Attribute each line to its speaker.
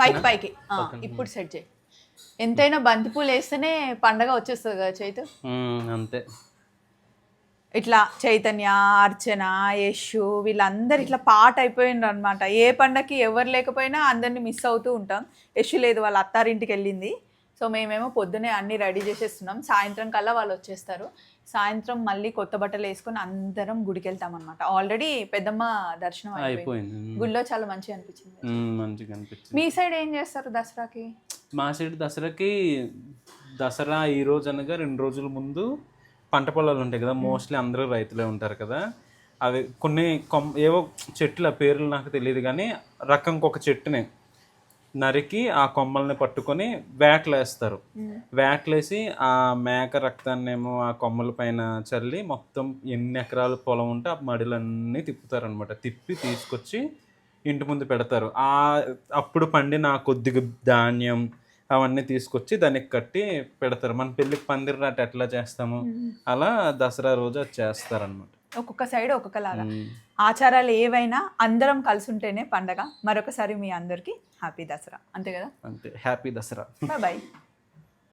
Speaker 1: పైకి పైకి. ఇప్పుడు సెట్ చేయి. ఎంతైనా బంతిపూలు వేస్తేనే పండగ వచ్చేస్తుంది కదా చైతు?
Speaker 2: అంతే.
Speaker 1: ఇట్లా చైతన్య అర్చన యశు వీళ్ళందరూ ఇట్లా పాట అయిపోయిండ్రు అనమాట ఏ పండగకి ఎవరు లేకపోయినా అందరిని మిస్ అవుతూ ఉంటాం. యశు లేదు వాళ్ళ అత్తారింటికి వెళ్ళింది. సో మేమేమో పొద్దునే అన్ని రెడీ చేసేస్తున్నాం. సాయంత్రం కల్లా వాళ్ళు వచ్చేస్తారు. సాయంత్రం మళ్ళీ కొత్త బట్టలు వేసుకొని అందరం గుడికి వెళ్తాం అనమాట ఆల్రెడీ పెద్దమ్మ దర్శనం అయిపోయింది. గుడిలో చాలా మంచిగా అనిపించింది.
Speaker 2: మంచిగా అనిపించింది.
Speaker 1: మీ సైడ్ ఏం చేస్తారు దసరాకి?
Speaker 2: మా సైడ్ దసరాకి దసరా ఈ రోజు అనగా రెండు రోజుల ముందు పంట పొలాలు ఉంటాయి కదా. మోస్ట్లీ అందరూ రైతులే ఉంటారు కదా. అవి కొన్ని కొమ్ ఏవో చెట్లు పేర్లు నాకు తెలియదు కానీ రకంకి ఒక చెట్టుని. నరికి ఆ కొమ్మల్ని పట్టుకొని వేటలేస్తారు. వేటలేసి ఆ మేక రక్తాన్ని ఏమో ఆ కొమ్మల పైన చల్లి మొత్తం ఎన్ని ఎకరాల పొలం ఉంటే ఆ మడిలన్నీ తిప్పుతారనమాట. తిప్పి తీసుకొచ్చి ఇంటి ముందు పెడతారు. ఆ అప్పుడు పండిన కొద్దిగా ధాన్యం అవన్నీ తీసుకొచ్చి దానికి కట్టి పెడతారు. మన పెళ్ళికి పందిరినాట ఎట్లా చేస్తాము? అలా దసరా రోజు అది చేస్తారనమాట.
Speaker 1: ఒక్కొక్క సైడ్ ఒక్కొక్కలాగా. ఆచారాలు ఏవైనా అందరం కలిసి ఉంటేనే పండగ. మరొకసారి మీ అందరికీ హ్యాపీ దసరా. అంతే కదా?
Speaker 2: అంతే. హ్యాపీ దసరా.
Speaker 1: Bye bye.